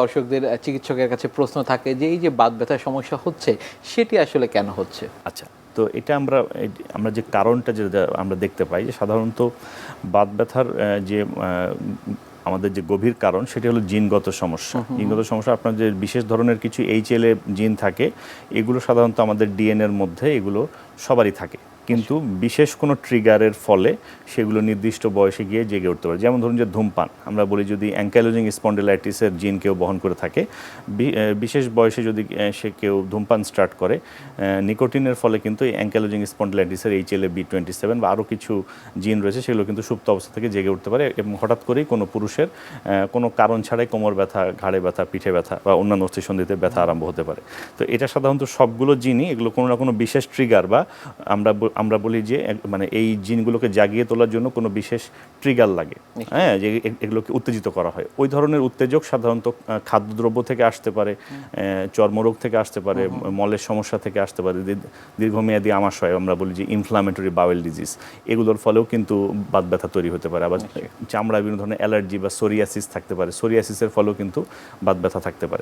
দর্শকদের চিকিৎসকের কাছে প্রশ্ন থাকে যে এই যে বাত ব্যথার সমস্যা হচ্ছে সেটি আসলে কেন হচ্ছে? আচ্ছা তো এটা আমরা আমরা যে কারণটা যেটা আমরা দেখতে পাই যে সাধারণত বাত ব্যথার যে আমাদের যে গভীর কারণ সেটি হলো জিনগত সমস্যা। জিনগত সমস্যা আপনার যে বিশেষ ধরনের কিছু এইচএলএ জিন থাকে এগুলো সাধারণত আমাদের ডিএনএর মধ্যে এগুলো সবারই থাকে। কিন্তু বিশেষ কোনো ট্রিগারের ফলে সেগুলো নির্দিষ্ট বয়সে গিয়ে জেগে উঠতে পারে। যেমন ধরুন যে ধূমপান, আমরা বলি যদি অ্যাঙ্কালোজিং স্পন্ডেলাইটিসের জিন কেউ বহন করে থাকে বিশেষ বয়সে যদি সে কেউ ধূমপান স্টার্ট করে নিকোটিনের ফলে কিন্তু এই ankylosing স্পন্ডিলাইটিসের H L A B twenty seven বা আরও কিছু জিন রয়েছে, সেগুলো কিন্তু সুপ্ত অবস্থা থেকে জেগে উঠতে পারে এবং হঠাৎ করেই কোনো পুরুষের কোনো কারণ ছাড়াই কোমর ব্যথা, ঘাড়ে ব্যথা, পিঠে ব্যথা বা অন্যান্য অস্থিসন্ধিতে ব্যথা আরম্ভ হতে পারে। তো এটা সাধারণত সবগুলো জিনই এগুলো কোনো না কোনো বিশেষ ট্রিগার বা আমরা আমরা বলি যে মানে এই জিনগুলোকে জাগিয়ে তোলার জন্য কোনো বিশেষ ট্রিগার লাগে। হ্যাঁ যে এগুলোকে উত্তেজিত করা হয়। ওই ধরনের উত্তেজক সাধারণত খাদ্যদ্রব্য থেকে আসতে পারে চর্মরোগ থেকে আসতে পারে মলের সমস্যা থেকে আসতে পারে দীর্ঘ- দীর্ঘমেয়াদী আমাশয় আমরা বলি যে ইনফ্লামেটরি বাউল ডিজিজ এগুলোর ফলেও কিন্তু বাত ব্যথা তৈরি হতে পারে। আবার চামড়া বিভিন্ন ধরনের অ্যালার্জি বা সোরিয়াসিস থাকতে পারে। সোরিয়াসিসের ফলেও কিন্তু বাত ব্যথা থাকতে পারে।